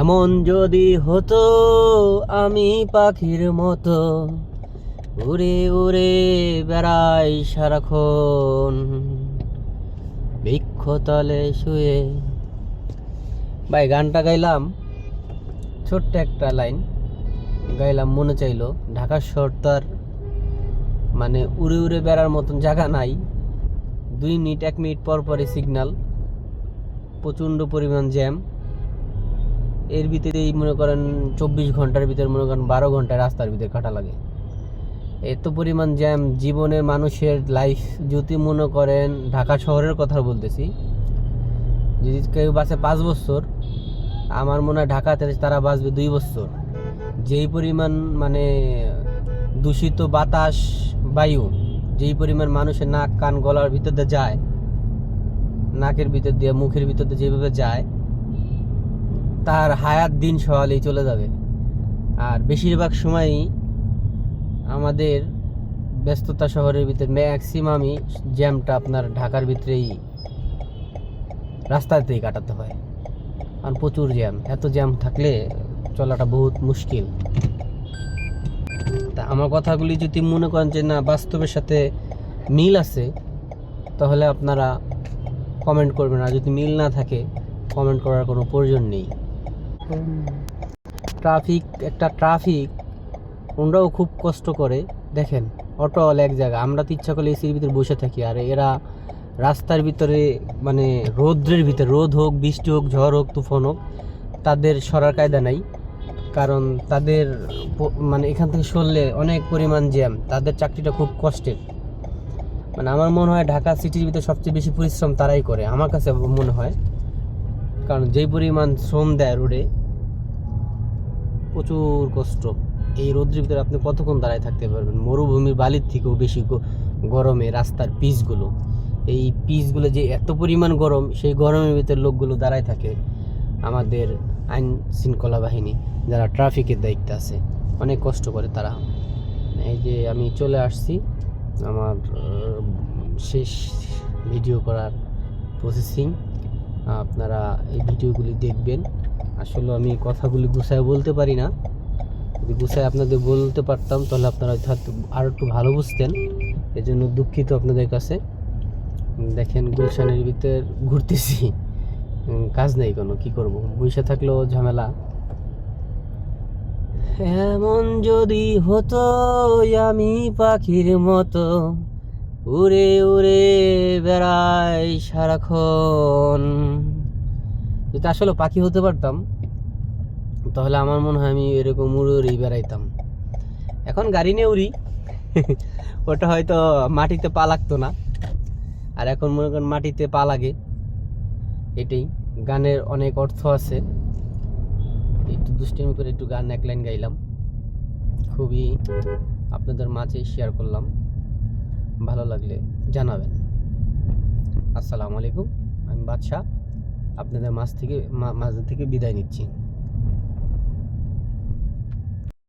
এমন যদি হতো আমি পাখির মতো উড়ে উড়ে বেড়াই সারাক্ষণ। বৃক্ষতলে শুয়ে। ভাই, গানটা গাইলাম। ছোট্ট একটা লাইন। গাইলাম, মনে চাইলো, ঢাকা শহর তো আর মানে উড়ে উড়ে বেড়ার মতন জায়গা নাই। দুই মিনিট, এক মিনিট পর পরে সিগনাল প্রচণ্ড পরিমাণ জ্যাম এর ভিতরেই মনে করেন চব্বিশ ঘণ্টার ভিতরে মনে করেন বারো ঘণ্টা রাস্তার ভিতরে কাটা লাগে। এত পরিমাণ জ্যাম, জীবনের মানুষের লাইফ যদি মনে করেন ঢাকা শহরের কথা বলতেছি, যদি কেউ বাসে পাঁচ বছর, আমার মনে হয় ঢাকাতে তারা বাঁচবে দুই বছর। যেই পরিমাণ মানে দূষিত বাতাস, বায়ু, যেই পরিমাণ মানুষের নাক, কান, গলার ভিতর দিয়ে যায়, নাকের ভিতর দিয়ে, মুখের ভিতর দিয়ে যেভাবে যায় তার হায়াত দিন সওয়ালেই চলে যাবে। আর বেশিরভাগ সময়ই আমাদের ব্যস্ততা শহরের ভিতরে ম্যাক্সিমামই জ্যামটা আপনার ঢাকার ভিতরেই রাস্তাতেই কাটাতে হয়। কারণ প্রচুর জ্যাম এত জ্যাম থাকলে চলাটা বহুত মুশকিল। তা আমার কথাগুলি যদি মনে করেন যে না, বাস্তবের সাথে মিল আছে, তাহলে আপনারা কমেন্ট করবেন। আর যদি মিল না থাকে কমেন্ট করার কোনো প্রয়োজন নেই। ট্রাফিক একটা ট্রাফিক ওনারাও খুব কষ্ট করে। দেখেন অটো অল এক জায়গা, আমরা তো ইচ্ছা করলে এসির ভিতরে বসে থাকি, আর এরা রাস্তার ভিতরে মানে রৌদ্রের ভিতরে, রোদ হোক, বৃষ্টি হোক, ঝড় হোক, তুফান হোক, তাদের সরার কায়দা নাই। কারণ তাদের মানে এখান থেকে সরলে অনেক পরিমাণ জ্যাম, তাদের চাকরিটা খুব কষ্টের। মানে আমার মনে হয় ঢাকা সিটির ভিতরে সবচেয়ে বেশি পরিশ্রম তারাই করে, আমার কাছে মনে হয়। কারণ যেই পরিমাণ শ্রম দেয় রোডে প্রচুর কষ্ট। এই রোদ্রের ভিতরে আপনি কতক্ষণ দাঁড়ায় থাকতে পারবেন? মরুভূমির বালির থেকেও বেশি গরমে রাস্তার পিচগুলো। এই পিচগুলো যে এত পরিমাণ গরম, সেই গরমের ভিতরে লোকগুলো দাঁড়ায় থাকে আমাদের আইন শৃঙ্খলা বাহিনী, যারা ট্রাফিকের দায়িত্বে আছে। অনেক কষ্ট করে তারা। এই যে আমি চলে আসছি আমার শেষ ভিডিও করার প্রসেসিং আপনারা এই ভিডিওগুলি দেখবেন। আসলে আমি কথাগুলি গুছায় বলতে পারি না। যদি গুছায় আপনাদের বলতে পারতাম, তাহলে আপনারা হয়তো আরও একটু ভালো বুঝতেন। এজন্য দুঃখিত আপনাদের কাছে। দেখেন, গুলশানের ভিতর ঘুরতেছি। কাজ নেই কোনো, কি করব? বসে থাকলেও ঝামেলা। এমন যদি হতো আমি পাখির মতো উড়ে উড়ে বেড়াই সারাক্ষণ। যদি আসলে পাখি হতে পারতাম, তাহলে আমার মনে হয় আমি এরকম উড়ে উড়েই বেড়াইতাম। এখন গাড়ি নিয়ে উড়ি। ওটা হয়তো মাটিতে পা লাগতো না। আর এখন মনে করেন মাটিতে পা লাগে। এটাই। গানের অনেক অর্থ আছে। একটু দুষ্টামি করে একটু গান এক লাইন গাইলাম। খুবই আপনাদের মাঝে শেয়ার করলাম। ভালো লাগলে জানাবেন। আসসালামু আলাইকুম। আমি বাদশাহ। আপনাদের মাছ থেকে মাঝে থেকে বিদায় নিচ্ছি।